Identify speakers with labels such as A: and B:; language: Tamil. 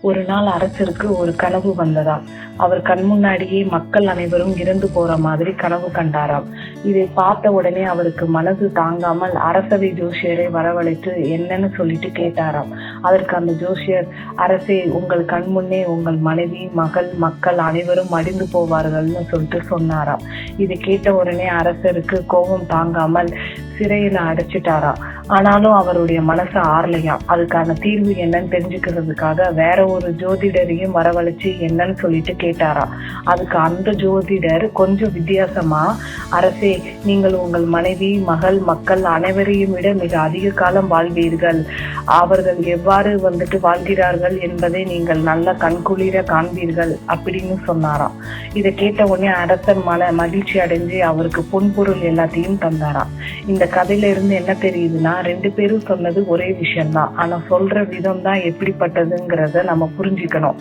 A: ஒரு நாள் அரசருக்கு ஒரு கனவு வந்ததாம். அவர் கண் முன்னாடியே மக்கள் அனைவரும் இறந்து போற மாதிரி கனவு கண்டாராம். இதை பார்த்த உடனே அவருக்கு மனது தாங்காமல் அரசவை ஜோசியரை வரவழைத்து என்னன்னு சொல்லிட்டு கேட்டாராம். அதற்கு அந்த ஜோசியர் அரசே உங்கள் கண் முன்னே உங்கள் மனைவி மகள் மக்கள் அனைவரும் மடிந்து போவார்கள்னு சொல்லிட்டு சொன்னாராம். இதை கேட்ட உடனே அரசருக்கு கோபம் தாங்காமல் சிறையில அடைச்சிட்டாராம். ஆனாலும் அவருடைய மனசு ஆறலையாம் அதுக்கான தீர்வு என்னன்னு தெரிஞ்சுக்கிறதுக்காக வேற ஒரு ஜோதிடரையும் வரவழைச்சு என்னன்னு சொல்லிட்டு கேட்டாராம் அதுக்கு அந்த ஜோதிடர் கொஞ்சம் வித்தியாசமா அரசே நீங்கள் உங்கள் மனைவி மகள் மக்கள் அனைவரையும் விட மிக அதிக காலம் வாழ்வீர்கள். அவர்கள் எவ்வாறு வந்துட்டு வாழ்கிறார்கள் என்பதை நீங்கள் நல்ல கண்குளிர காண்பீர்கள் அப்படின்னு சொன்னாராம். இதை கேட்ட உடனே அரசர் மன மகிழ்ச்சி அடைஞ்சு அவருக்கு பொன்பொருள் எல்லாத்தையும் தந்தாராம். இந்த கதையில இருந்து என்ன தெரியுதுன்னா ரெண்டு பேரும் சொன்னது ஒரே விஷயம்தான். ஆனா சொல்ற விதம் தான் எப்படிப்பட்டதுங்கிறத நம்ம புரிஞ்சுக்கணும்.